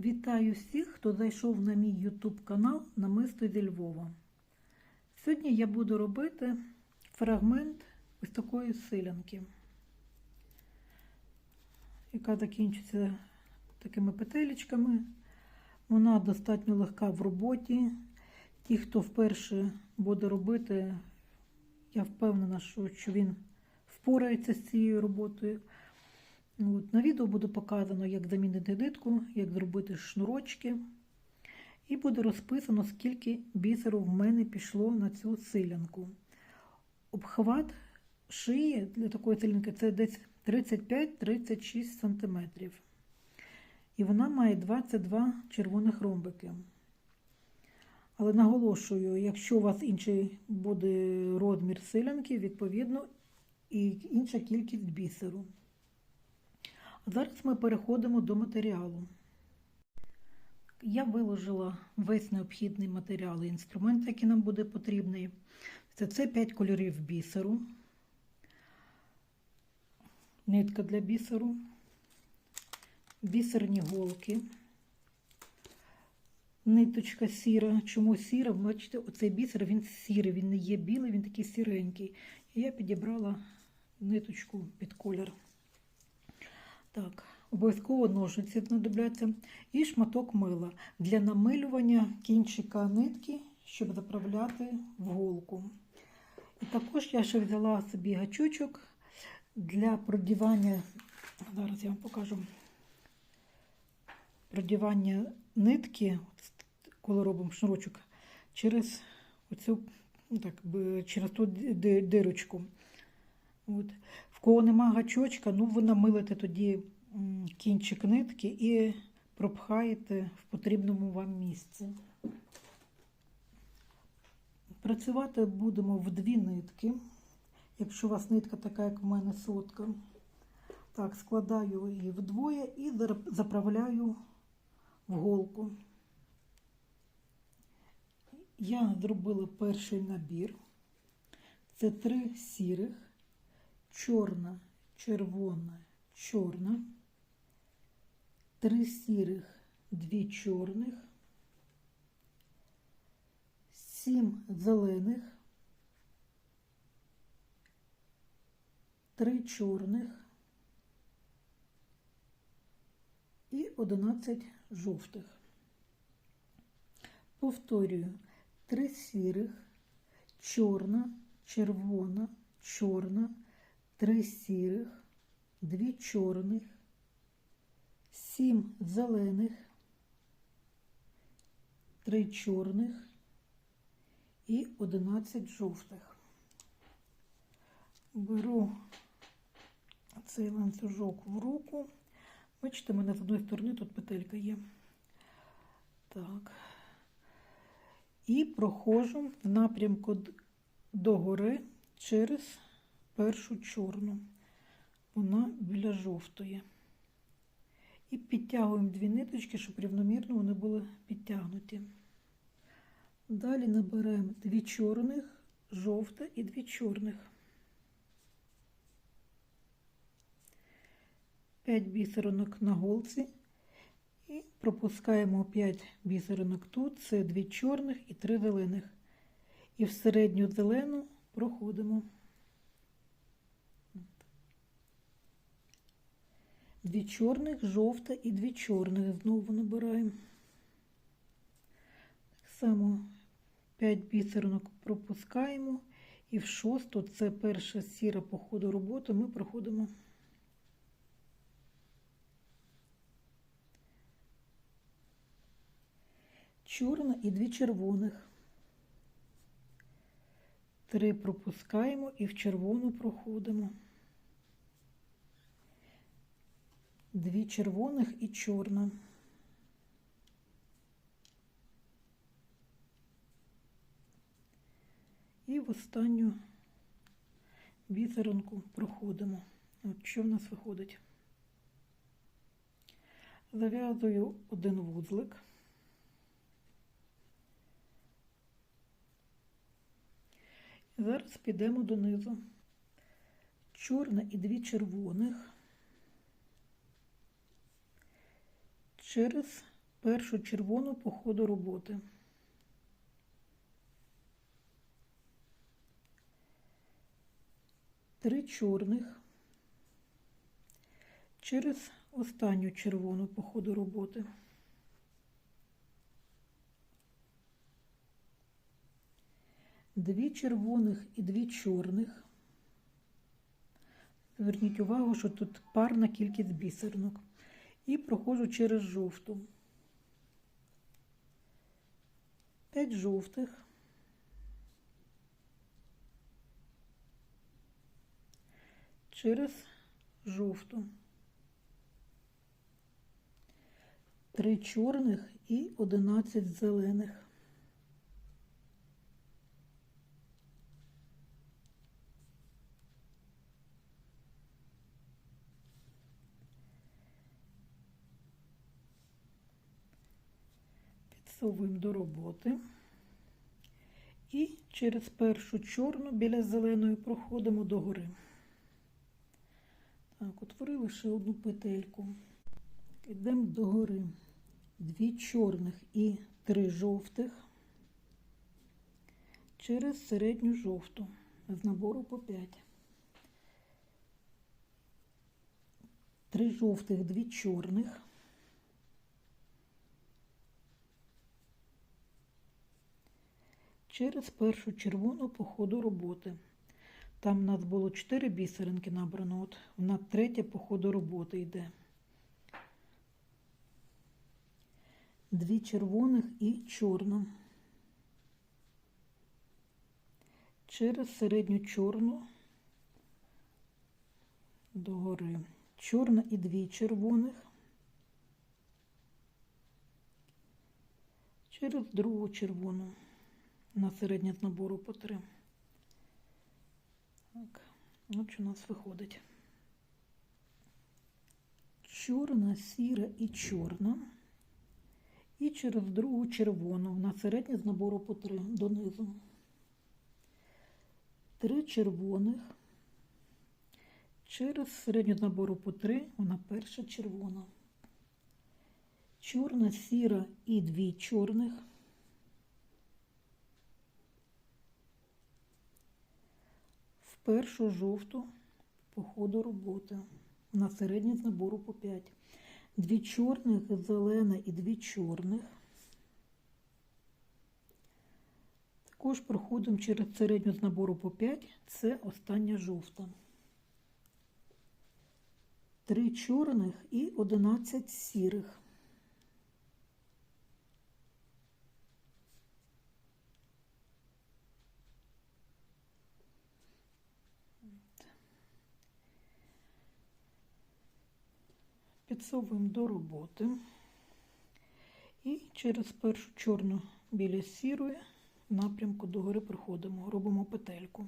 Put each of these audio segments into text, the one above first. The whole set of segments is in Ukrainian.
Вітаю всіх, хто зайшов на мій YouTube канал Намисто зі Львова. Сьогодні я буду робити фрагмент ось такої силянки, яка закінчиться такими петелечками. Вона достатньо легка в роботі. Ті, хто вперше буде робити, я впевнена, що, він впорається з цією роботою. От, на відео буде показано, як замінити нитку, як зробити шнурочки. І буде розписано, скільки бісеру в мене пішло на цю силянку. Обхват шиї для такої силянки це десь 35-36 см. І вона має 22 червоних ромбики. Але наголошую, якщо у вас інший буде розмір силянки, відповідно, і інша кількість бісеру. Зараз ми переходимо до матеріалу. Я виложила весь необхідний матеріал і інструмент, який нам буде потрібний. Це, це 5 кольорів бісеру, нитка для бісеру, бісерні голки, ниточка сіра. Чому сіра? Бачите, оцей бісер він сірий, він не є білий, він такий сіренький. І я підібрала ниточку під колір. Так, обов'язково ножниці знадобляться і шматок мила для намилювання кінчика нитки, щоб заправляти в голку. І також я ще взяла собі гачочок для продівання, зараз я вам покажу, продівання нитки, коли робимо шнурочок, через оцю, ну так, через ту дирочку. От. В кого нема гачочка, ну ви намилите тоді кінчик нитки і пропхаєте в потрібному вам місці. Працювати будемо в дві нитки. Якщо у вас нитка така, як в мене сотка, так, складаю її вдвоє і заправляю в голку. Я зробила перший набір. Це три сірих, чорна, червона, чорна, три сірих, дві чорних, сім зелених, три чорних. І одинадцять жовтих. Повторюю, три сірих, чорна, червона, чорна, три сірих, дві чорних, сім зелених, три чорних і одинадцять жовтих. Беру цей ланцюжок в руку. Бачите, у мене з одної сторони тут петелька є. Так. І проходжу в напрямку догори через першу чорну. Вона біля жовтої. І підтягуємо дві ниточки, щоб рівномірно вони були підтягнуті. Далі наберемо дві чорних, жовта і дві чорних. 5 бісеринок на голці і пропускаємо 5 бісеринок тут, це 2 чорних і 3 зелених. І в середню зелену проходимо. Дві чорних, жовта і дві чорних. Знову набираємо. Так само 5 бісеринок пропускаємо. І в шосту, це перша сіра по ходу роботи, ми проходимо. Чорна і дві червоних. Три пропускаємо і в червону проходимо. Дві червоних і чорна. І в останню бісеринку проходимо. От що в нас виходить? Зав'язую один вузлик. Зараз підемо донизу. Чорна і дві червоних. Через першу червону по ходу роботи. Три чорних через останню червону по ходу роботи. Дві червоних і дві чорних. Зверніть увагу, що тут парна кількість бісеринок. І проходжу через жовту. П'ять жовтих. Через жовту. Три чорних і одинадцять зелених. Підсовуємо до роботи. І через першу чорну біля зеленої проходимо догори. Так, утворили ще одну петельку. Йдемо догори. Дві чорних і три жовтих через середню жовту з набору по 5. Три жовтих, дві чорних. Через першу червону по ходу роботи. Там у нас було 4 бісеринки набрано, от на третє по ходу роботи йде. Дві червоних і чорна. Через середню чорну догори. Чорна і дві червоних. Через другу червону на середнє з набору по три. Так, от що у нас виходить. Чорна, сіра і чорна. І через другу червону на середнє з набору по три донизу. Три червоних. Через середню набору по три, вона перша червона. Чорна, сіра і дві чорних. Першу жовту по ходу роботи. На середнє з набору по 5. Дві чорних, зелена і дві чорних. Також проходимо через середню з набору по 5, це остання жовта. Три чорних і 11 сірих. Підсовуємо до роботи і через першу чорну біля сірої в напрямку догори проходимо, робимо петельку.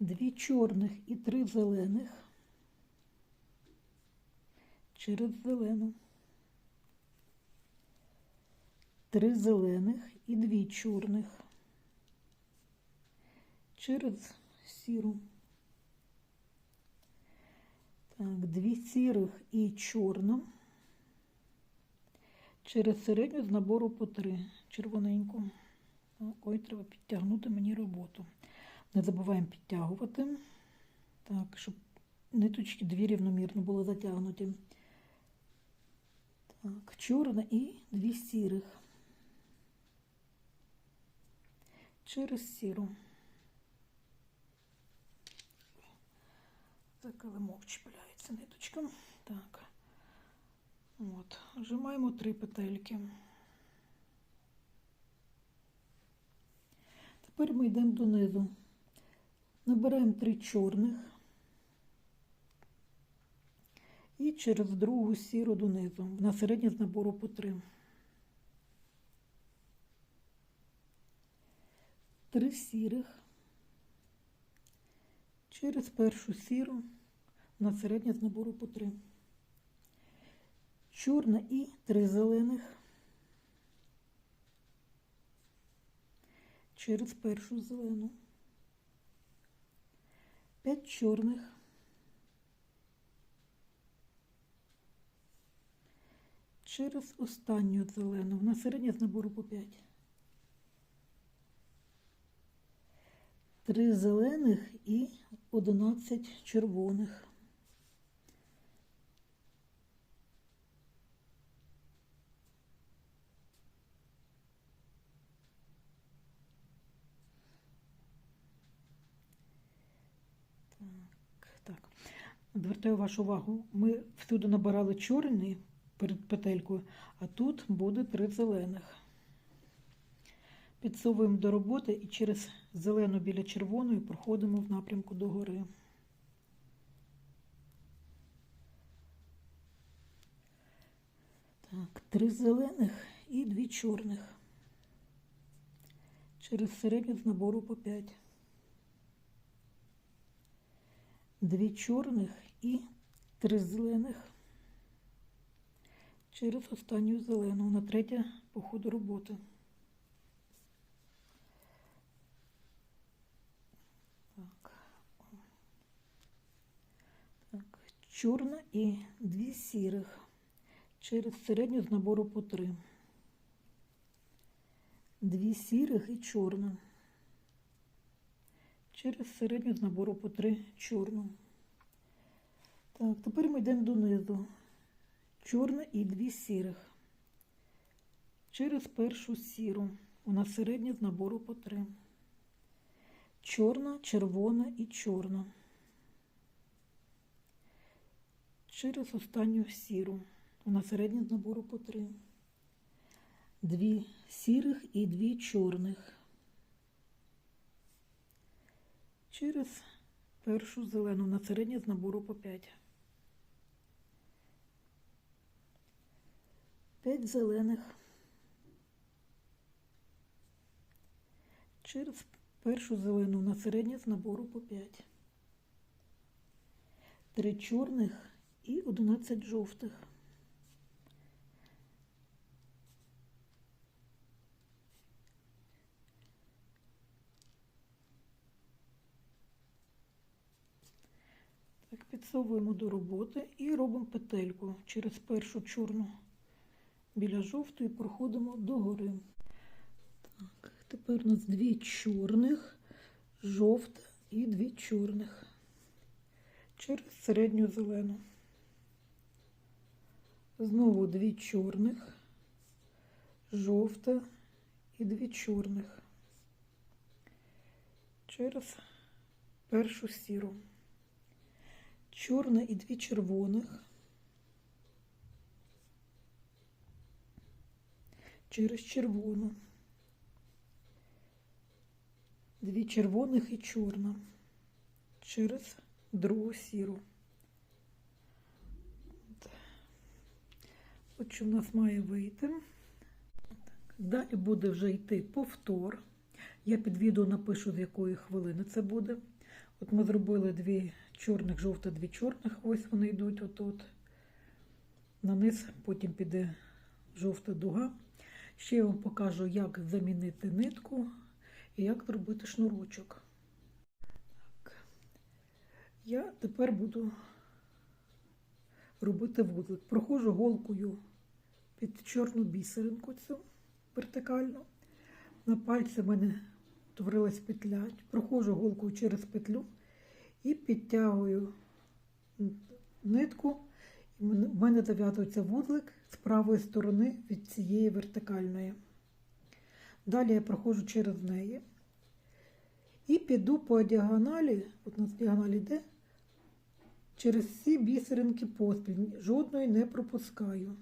Дві чорних і три зелених через зелену. Три зелених і дві чорних через сіру. Так, дві сірих і чорна. Через середню з набору по три. Червоненьку. Ой, треба підтягнути мені роботу. Не забуваємо підтягувати. Так, щоб ниточки дві рівномірно були затягнуті. Так, чорна і дві сірих. Через сіру. За килимок чіпляється ниточка. Так. От, Вжимаємо три петельки. Тепер ми йдемо донизу. Набираємо три чорних і через другу сіру донизу. На середнє з набору по три. Три сірих. Через першу сіру на середнє з набору по три. Чорна і три зелених. Через першу зелену. П'ять чорних. через останню зелену. На середнє з набору по 5. Три зелених і 11 червоних. Так, так. Звертаю вашу увагу. Ми всюди набирали чорний перед петелькою, а тут буде три зелених. Підсовуємо до роботи і через зелену біля червоної проходимо в напрямку догори. Так, три зелених і дві чорних. Через середню з набору по 5. Дві чорних і три зелених. Через останню зелену на третє по ходу роботи. Так. Так. Чорна і дві сірих. Через середню з набору по три. Дві сірих і чорна. Через середню з набору по три чорну. Так, тепер ми йдемо донизу. Чорна і дві сірих. Через першу сіру. Вона середня з набору по три. Чорна, червона і чорна. Через останню сіру. Вона середня з набору по три. Дві сірих і дві чорних. Через першу зелену на середнє з набору по 5. 5 зелених. Через першу зелену на середнє з набору по 5. 3 чорних і 11 жовтих. Так, підсовуємо до роботи і робимо петельку через першу чорну біля жовтої проходимо догори. Так, тепер у нас дві чорних, жовта і дві чорних через середню зелену. Знову дві чорних, жовта і дві чорних через першу сіру. Чорна і дві червоних. Через червону. Дві червоних і чорна. Через другу сіру. От. Що в нас має вийти. Далі буде вже йти повтор. Я під відео напишу, з якої хвилини це буде. От ми зробили дві чорних, жовта, дві чорних. Ось вони йдуть отут. На низ, потім піде жовта дуга. Ще я вам покажу, як замінити нитку і як зробити шнурочок. Так. Я тепер буду робити вузлик. Проходжу голкою під чорну бісеринку цю вертикальну. На пальці в мене творилась петля. Проходжу голкою через петлю і підтягую нитку. У мене зав'язується вузлик з правої сторони від цієї вертикальної. Далі я проходжу через неї і піду по діагоналі, от у нас діагоналі йде, через всі бісеринки поспіль, жодної не пропускаю.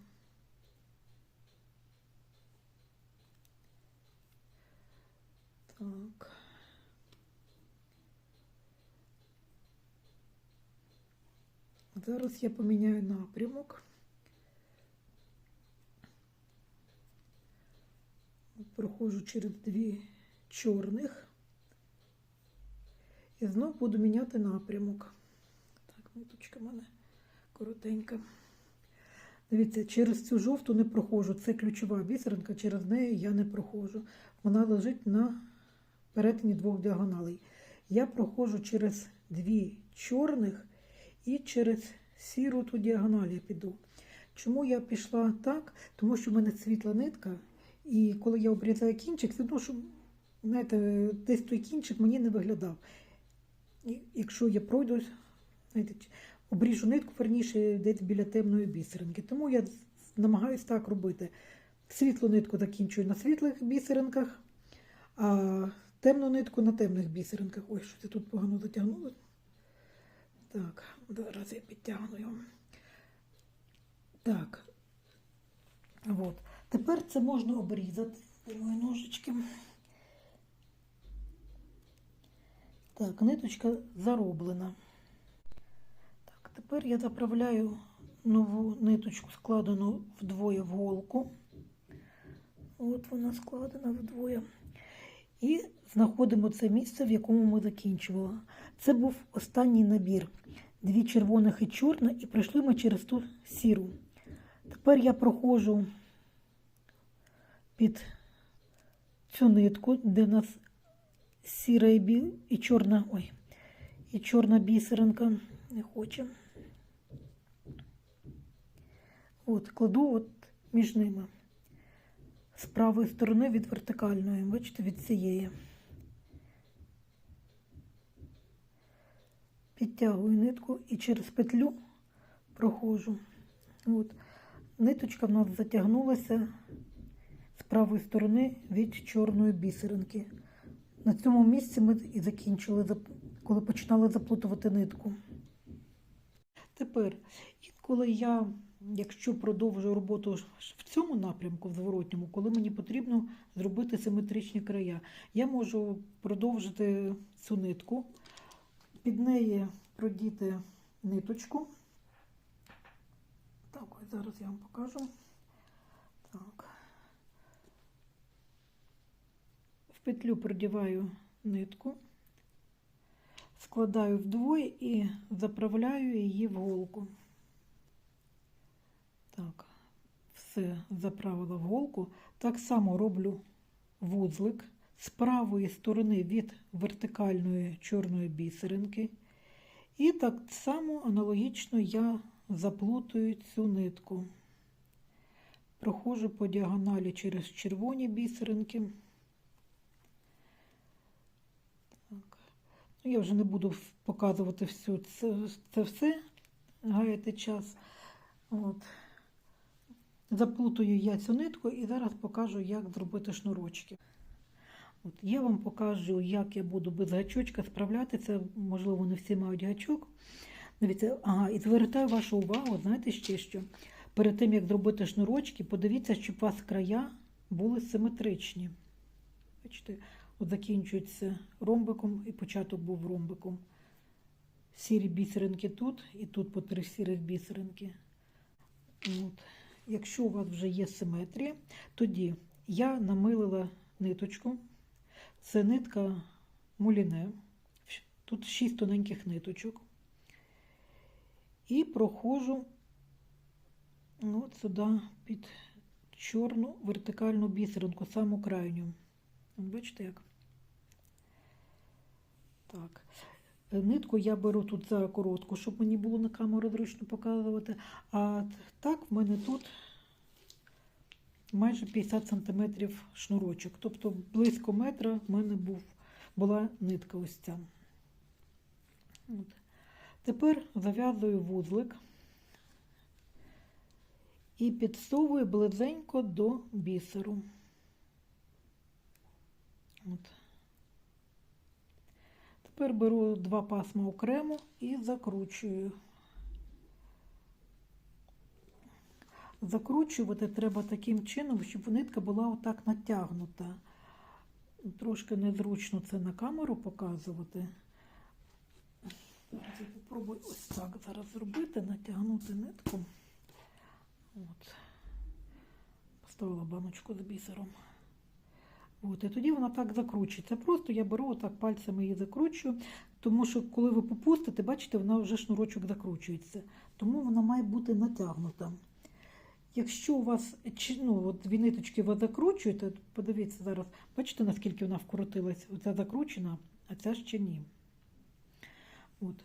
Так. Зараз я поміняю напрямок. Проходжу через дві чорних і знов буду міняти напрямок. Так, ниточка в мене коротенька. Дивіться, через цю жовту не проходжу. Це ключова бісеринка, через неї я не проходжу. Вона лежить на перетині двох діагоналей. Я проходжу через дві чорних і через сіру ту діагональ я піду. Чому я пішла так? Тому що в мене світла нитка, і коли я обрізаю кінчик, одно, що знаєте, десь той кінчик мені не виглядав. І якщо я пройду, знаєте, обріжу нитку, верніше, десь біля темної бісеринки. Тому я намагаюся так робити. Світлу нитку закінчую на світлих бісеринках, а темну нитку на темних бісеринках. Ой, що це тут погано затягнуло. Так, зараз я підтягну його. Так. От. Тепер це можна обрізати. Мої ножички. Так, ниточка зароблена. Так, тепер я заправляю нову ниточку, складену вдвоє в голку. От вона складена вдвоє. І знаходимо це місце, в якому ми закінчували. Це був останній набір. Дві червоних і чорна, і пройшли ми через ту сіру. Тепер я проходжу під цю нитку, де в нас сіра і, бі... і чорна. Ой, і чорна бісеринка не хоче. От, кладу от між ними. З правої сторони від вертикальної, бачите, від цієї. Підтягую нитку і через петлю проходжу. От. Ниточка в нас затягнулася з правої сторони від чорної бісеринки. На цьому місці ми і закінчили, коли починали заплутувати нитку. Тепер, коли я, якщо продовжую роботу в цьому напрямку, в зворотньому, коли мені потрібно зробити симетричні края, я можу продовжити цю нитку, під неї продіти ниточку. Так, ось зараз я вам покажу. Так. В петлю продіваю нитку, складаю вдвоє і заправляю її в голку. Так, все заправила в голку. Так само роблю вузлик з правої сторони від вертикальної чорної бісеринки. І так само аналогічно я заплутую цю нитку. Проходжу по діагоналі через червоні бісеринки. Так. Ну, я вже не буду показувати всю це, це все, гаяти час. От. Заплутаю я цю нитку і зараз покажу, як зробити шнурочки. От, я вам покажу, як я буду без гачочка справлятися. Можливо, не всі мають гачок. Ага, і звертаю вашу увагу, знаєте ще що? Перед тим, як зробити шнурочки, подивіться, щоб у вас края були симетричні. Бачите, от закінчується ромбиком і початок був ромбиком. Сірі бісеринки тут і тут по три сірих бісеринки. От. Якщо у вас вже є симетрія, тоді я намилила ниточку. Це нитка муліне. Тут шість тоненьких ниточок. І проходжу от сюди під чорну вертикальну бісеринку, саму крайню. Бачите як? Так. Нитку я беру тут за коротку, щоб мені було на камеру зручно показувати. А так в мене тут майже 50 см шнурочок. Тобто близько метра в мене був, була нитка ось ця. От. Тепер зав'язую вузлик і підсовую близенько до бісеру. От. Тепер беру два пасма окремо і закручую. Закручувати треба таким чином, щоб нитка була отак натягнута. Трошки незручно це на камеру показувати. Зараз я попробую ось так зараз зробити, натягнути нитку. От. Поставила баночку з бісером. От, і тоді вона так закручується. Просто я беру отак пальцями її закручую, тому що коли ви попустите, бачите, вона вже шнурочок закручується. Тому вона має бути натягнута. Якщо у вас ну, от дві ниточки ви закручуєте, подивіться зараз, бачите, наскільки вона вкрутилась? Оця закручена, а ця ще ні. От.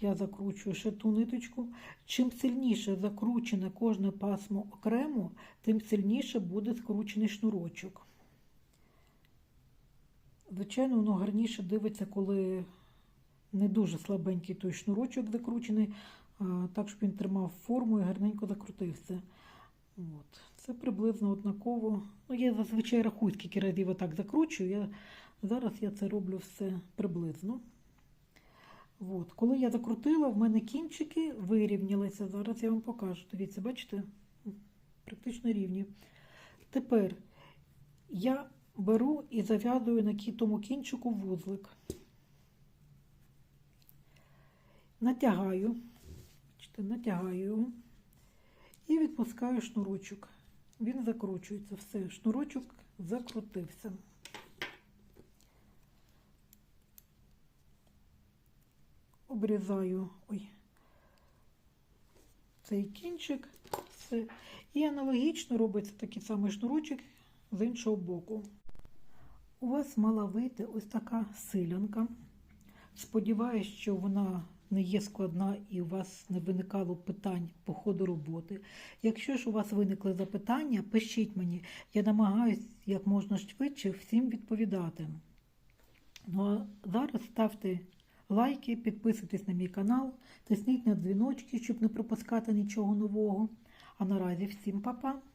я закручую ще ту ниточку. Чим сильніше закручене кожне пасмо окремо, тим сильніше буде скручений шнурочок. Звичайно, воно гарніше дивиться, коли не дуже слабенький той шнурочок закручений, так, щоб він тримав форму і гарненько закрутився. От. Це приблизно однаково. Ну, я зазвичай рахую, скільки разів я закручую. Я, зараз я це роблю все приблизно. От. Коли я закрутила, в мене кінчики вирівнялися. Зараз я вам покажу. Дивіться, бачите? Практично рівні. Тепер я беру і зав'язую на тому кінчику вузлик. Натягаю, бачите, натягаю його і відпускаю шнурочок. Він закручується. Все, шнурочок закрутився. Обрізаю ой, цей кінчик. Все. І аналогічно робиться такий самий шнурочок з іншого боку. У вас мала вийти ось така силянка. Сподіваюсь, що вона не є складна і у вас не виникало питань по ходу роботи. Якщо ж у вас виникли запитання, пишіть мені. Я намагаюся як можна швидше всім відповідати. Ну а зараз ставте лайки, підписуйтесь на мій канал, тисніть на дзвіночки, щоб не пропускати нічого нового. А наразі всім па-па!